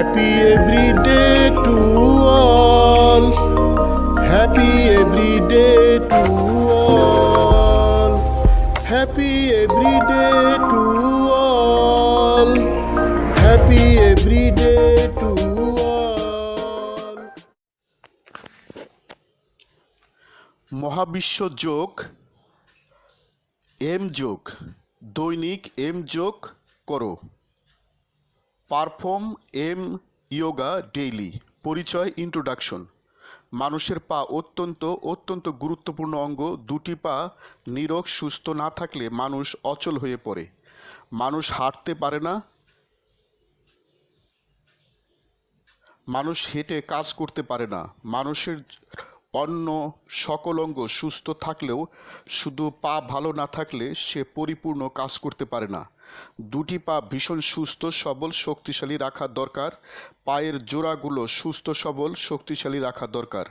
Happy every day to all. Happy every day to all. Happy every day to all. Happy every day to all. মহাবিশ্ব যোগ M যোগ দৈনিক এম যোগ করো পারফর্ম এম ইয়োগা ডেইলি, পরিচয় ইন্ট্রোডাকশন। মানুষের পা অত্যন্ত অত্যন্ত গুরুত্বপূর্ণ অঙ্গ। দুটি পা নিরোগ, সুস্থ না থাকলে মানুষ অচল হয়ে পড়ে। মানুষ হাঁটতে পারে না। মানুষ হেঁটে কাজ করতে পারে না। মানুষের অন্য সকল অঙ্গ সুস্থ থাকলেও শুধু পা ভালো না থাকলে সে পরিপূর্ণ কাজ করতে পারে না। দুটি পা ভীষণ সুস্থ, সবল, শক্তিশালী রাখা দরকার। পায়ের জোড়াগুলো সুস্থ, সবল, শক্তিশালী রাখা দরকার।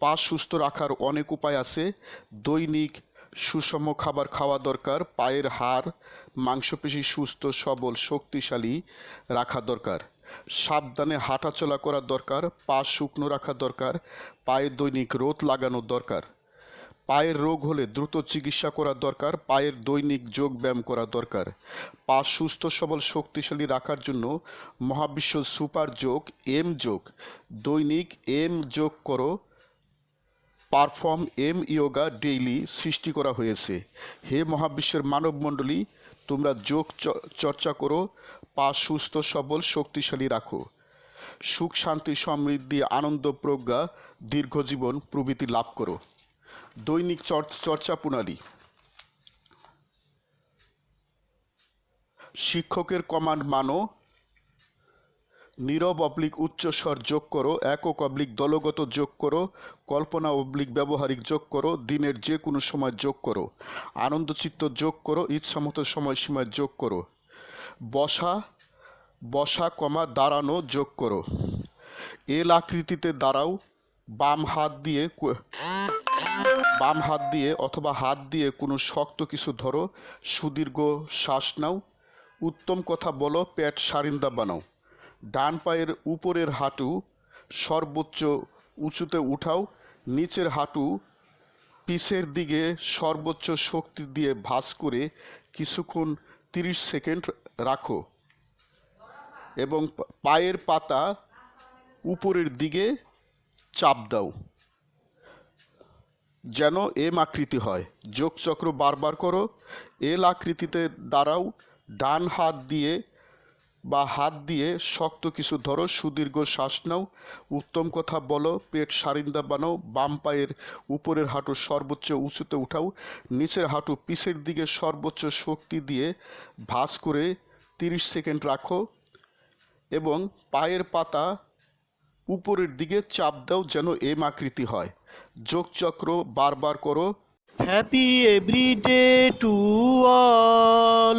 পা সুস্থ রাখার অনেক উপায় আছে। দৈনিক সুষম খাবার খাওয়া দরকার। পায়ের হাড় মাংসপেশি সুস্থ, সবল, শক্তিশালী রাখা দরকার। সাবধানে হাঁটাচলা করা দরকার, পা শুকনো রাখা দরকার, পায়ে দৈনিক রোদ লাগানো দরকার। পায়ের রোগ হলে দ্রুত চিকিৎসা করা দরকার, পায়ের দৈনিক যোগ ব্যায়াম করা দরকার। পা সুস্থ, সবল, শক্তিশালী রাখার জন্য মহাবিশ্ব সুপার যোগ, এম যোগ। দৈনিক এম যোগ করো পারফর্ম এম ইয়োগা ডেইলি সৃষ্টি করা হয়েছে। হে মহাবিশ্বের মানবমণ্ডলী, তোমরা যোগ চর্চা করো, পা সুস্থ, সবল, শক্তিশালী রাখো। সুখ, শান্তি, সমৃদ্ধি, আনন্দ, প্রজ্ঞা দীর্ঘজীবন প্রভৃতি লাভ করো। দৈনিক চর- চর্চা প্রণালী। শিক্ষকের কমান্ড মানো নীরব অবলিক উচ্চস্বর যোগ করো, একক অবলিক দলগত যোগ করো, কল্পনা অবলিক ব্যবহারিক যোগ করো, দিনের যে কোনো সময় যোগ করো। আনন্দচিত্ত যোগ করো, ইচ্ছামতো সময়সীমায় যোগ করো। বসা বসা কমা দাঁড়ানো যোগ করো। এল আকৃতিতে দাঁড়াও, বাম হাত দিয়ে বাম হাত দিয়ে অথবা হাত দিয়ে কোনো শক্ত কিছু ধরো, সুদীর্ঘ শ্বাস নাও। উত্তম কথা বলো, পেট সারিন্দা বানাও। ডান পায়ের উপরের হাঁটু সর্বোচ্চ উঁচুতে উঠাও, নিচের হাঁটু পিসের দিকে সর্বোচ্চ শক্তি দিয়ে ভাঁজ করে কিছুক্ষণ তিরিশ সেকেন্ড রাখো এবং পায়ের পাতা উপরের দিকে চাপ দাও যেন এম আকৃতি হয়। যোগচক্র বারবার করো, এল আকৃতিতে দাঁড়াও, ডান হাত দিয়ে বা হাত দিয়ে শক্ত কিছু ধরো, সুদীর্ঘ শ্বাস নাও, উত্তম কথা বলো, পেট সারিন্দা বানাও, বাম পায়ের উপরের হাঁটু সর্বোচ্চ উঁচুতে উঠাও, নিচের হাঁটু পিছের দিকে সর্বোচ্চ শক্তি দিয়ে ভাঁজ করে তিরিশ সেকেন্ড রাখো এবং পায়ের পাতা উপরের দিকে চাপ দাও যেন এম আকৃতি হয়। যোগচক্র বারবার করো। Happy everyday to all